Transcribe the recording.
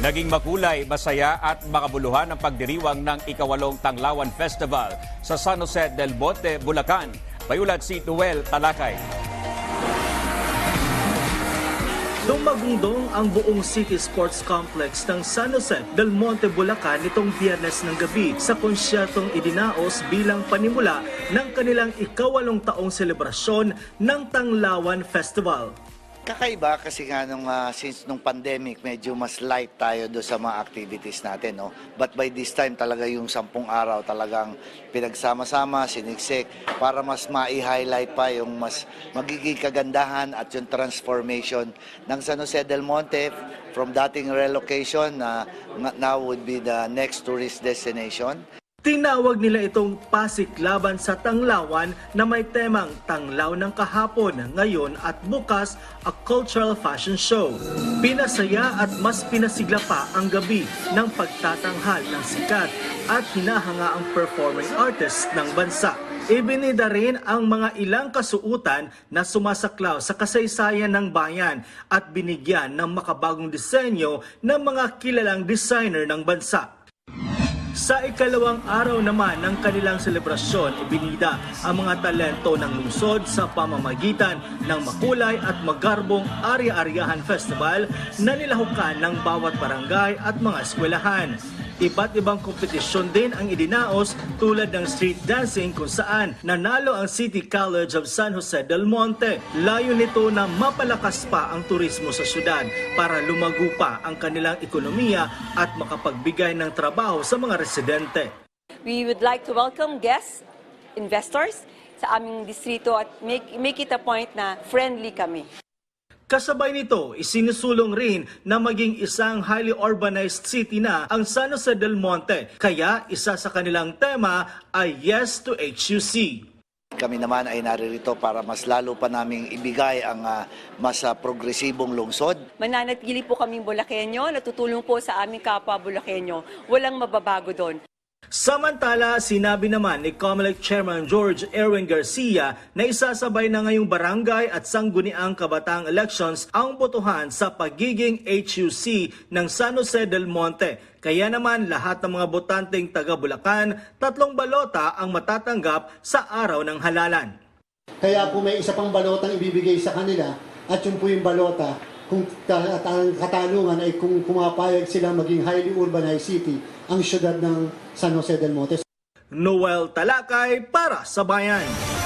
Naging makulay, masaya at makabuluhan ang pagdiriwang ng ikawalong Tanglawan Festival sa San Jose del Monte, Bulacan. Payulat si Noel Talakay. Dumagungdong ang buong City Sports Complex ng San Jose del Monte, Bulacan nitong biyernes ng gabi sa konsyertong idinaos bilang panimula ng kanilang ikawalong taong selebrasyon ng Tanglawan Festival. Kakaiba kasi nga nung ah, since nung pandemic medyo mas light tayo do sa mga activities natin no. But by this time talaga yung sampung araw talagang pinagsama-sama, siniksik para mas mai-highlight pa yung mas magiging kagandahan at yung transformation ng San Jose del Monte from dating relocation na na- now would be the next tourist destination. Tinawag nila itong Pasiklaban sa Tanglawan na may temang Tanglaw ng Kahapon, Ngayon at Bukas, a cultural fashion show. Pinasaya at mas pinasigla pa ang gabi ng pagtatanghal ng sikat at hinahanga ang performing artists ng bansa. Ibinida rin ang mga ilang kasuutan na sumasaklaw sa kasaysayan ng bayan at binigyan ng makabagong disenyo ng mga kilalang designer ng bansa. Sa ikalawang araw naman ng kanilang selebrasyon, ibinida ang mga talento ng lungsod sa pamamagitan ng makulay at magarbong Arya-Aryahan Festival na nilahukan ng bawat barangay at mga eskwelahan. Iba't ibang kompetisyon din ang idinaos tulad ng street dancing kung saan nanalo ang City College of San Jose del Monte. Layo nito na mapalakas pa ang turismo sa syudad para lumago pa ang kanilang ekonomiya at makapagbigay ng trabaho sa mga residente. We would like to welcome guests, investors sa aming distrito at make, make it a point na friendly kami. Kasabay nito, isinusulong rin na maging isang highly urbanized city na ang San Jose del Monte. Kaya isa sa kanilang tema ay Yes to HUC. Kami naman ay naririto para mas lalo pa naming ibigay ang ah, mas ah, progresibong lungsod Mananatili po kaming Bulakenyo, natutulong po sa aming kapwa Bulakenyo. Walang mababago doon. Samantala, sinabi naman ni COMELEC Chairman George Erwin Garcia na isasabay na ngayong barangay at sangguniang kabataang elections ang botohan sa pagiging HUC ng San Jose del Monte. Kaya naman lahat ng mga botanteng taga Bulacan, tatlong balota ang matatanggap sa araw ng halalan. Kaya po may isa pang balotang ibibigay sa kanila at yun po yung balota kung ta- ang katanungan ay kung pumapayag sila maging highly urbanized city ang syudad ng San Jose del Monte. Noel Talakay para sa Bayan.